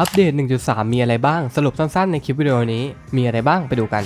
อัปเดต 1.3 มีอะไรบ้าง สรุปสั้นๆ ในคลิปวิดีโอนี้ มีอะไรบ้างไปดูกัน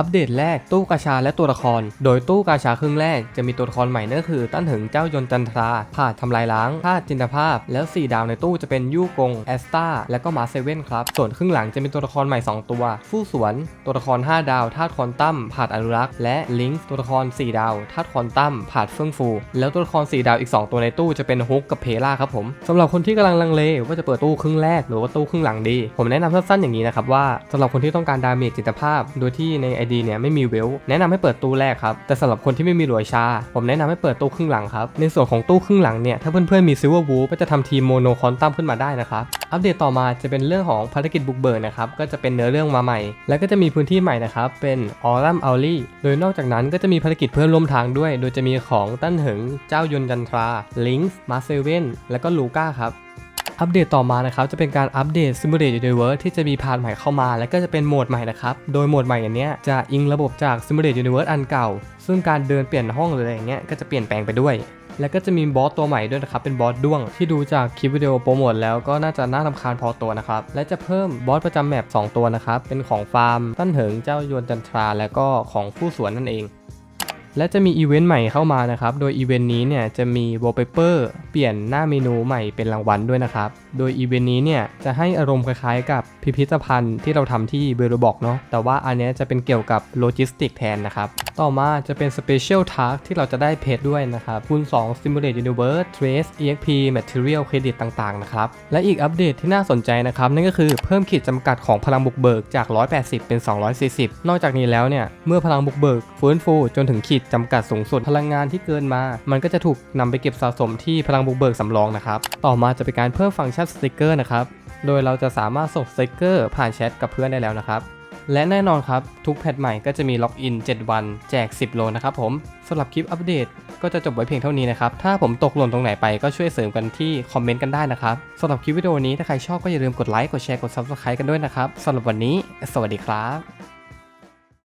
อัปเดตแรกตู้กาชาและตัวละคร โดยตู้กาชาครึ่งแรกจะมีตัวละครใหม่นั่นคือตั้นถึงเจ้ายนต์จันทราผาดทำลายล้างธาตุจินตภาพ แล้ว 4 ดาวในตู้จะเป็นยู่กงแอสตาและก็มาเซเว่นครับ ส่วนครึ่งหลังจะมีตัวละครใหม่ 2 ตัว ฟู่สวน ตัวละคร 5 ดาวธาตุคอนตัมผาอนุรักษ์และลิงก์ตัวละคร 4 ดาวธาตุคอนตัมผาเฟื่องฟู แล้วตัวละคร 4 ดาวอีก 2 ตัวในตู้จะเป็นฮุกกับเพล่าครับผมสำหรับคนที่กำลังลังเลว่าจะเปิดตู้ครึ่งแรกหรือว่าตู้ครึ่งหลังดี ผมแนะนำสั้นๆอย่างนี้นะครับว่าสำหรับคนที่ต้องการดาเมจจิตภาพโดยที่ใน ID เนี่ยไม่มีเวลแนะนำให้เปิดตู้แรกครับ แต่สำหรับคนที่ไม่มีหลวยชา ผมแนะนำให้เปิดตู้ครึ่งหลังครับ ในส่วนของตู้ครึ่งหลังเนี่ย ถ้าเพื่อนๆมีซิลเวอร์วูก็จะทำทีมโมโนคอนตัมขึ้นมาได้นะครับ อัปเดตต่อมาจะเป็นเรื่องของภารกิจบุกเบิกนะครับ ก็จะเป็นเนื้อเรื่องมาใหม่ แล้วก็จะมีพื้นที่ใหม่นะครับ เป็นออรัมอัลลี่ โดยนอกจากนั้นก็จะมีภารกิจเพื่อนร่วมทางด้วย โดยจะมีของตั้นเหิง เจ้ายนจันทรา ลิงส์ มาเซเว่น แล้วก็ลูก้าครับ อัปเดตต่อมานะครับจะเป็นการอัปเดต Simulate Universe ที่จะมีพาร์ทใหม่เข้ามา และก็จะเป็นโหมดใหม่นะครับ โดยโหมดใหม่อันนี้จะอิงระบบจาก Simulate Universe อันเก่า ซึ่งการเดินเปลี่ยนห้องหรืออะไรอย่างเงี้ยก็จะเปลี่ยนแปลงไปด้วย แล้วก็จะมีบอสตัวใหม่ด้วยนะครับ เป็นบอสด้วงที่ดูจากคลิปวิดีโอโปรโมทแล้วก็น่าจะน่ารำคาญพอตัวนะครับ และจะเพิ่มบอสประจำแมป2ตัวนะครับ เป็นของฟาร์ม ตั้นเหิง เจ้ายวนจันทรา และก็ของผู้สวนนั่นเอง และจะมีอีเวนต์ใหม่เข้ามานะครับ โดยอีเวนต์นี้เนี่ยจะมีวอลเปเปอร์เปลี่ยนหน้าเมนูใหม่เป็นรางวัลด้วยนะครับ โดยอีเวนต์นี้เนี่ยจะให้อารมณ์คล้ายๆ กับพิพิธภัณฑ์ที่เราทำที่เบลบอกเนาะ แต่ว่าอันนี้จะเป็นเกี่ยวกับโลจิสติกแทนนะครับ ต่อมาจะเป็นสเปเชียลทาร์กที่เราจะได้เพจด้วยนะครับคูณ2 Simulate Universe Trace EXP Material Credit ต่างๆนะครับ และอีกอัปเดตที่น่าสนใจนะครับ นั่นก็คือเพิ่มขีดจำกัดของพลังบุกเบิกจาก 180 เป็น 240 นอกจากนี้แล้วเนี่ยเมื่อพลังบุกเบิกฟื้นฟูจนถึงขีดจำกัดสูงสุดพลังงานที่เกินมา มันก็จะถูกนำไปเก็บสะสมที่พลังบุกเบิกสำรองนะครับ ต่อมาจะเป็นการเพิ่มฟังก์ชันสติกเกอร์นะครับ โดยเราจะสามารถส่งสติกเกอร์ผ่านแชทกับเพื่อนได้แล้วนะครับ และแน่นอนครับ ทุกแพทใหม่ก็จะมีล็อกอิน 7 วัน แจก 10 โลนะครับผมสำหรับคลิปอัปเดตก็จะจบไว้เพียงเท่านี้นะครับ ถ้าผมตกหล่นตรงไหนไปก็ช่วยเสริมกันที่คอมเมนต์กันได้นะครับสำหรับคลิปวิดีโอนี้ถ้าใครชอบก็อย่าลืมกดไลค์ กดแชร์ กด Subscribe กันด้วยนะครับสำหรับวันนี้ สวัสดีครับ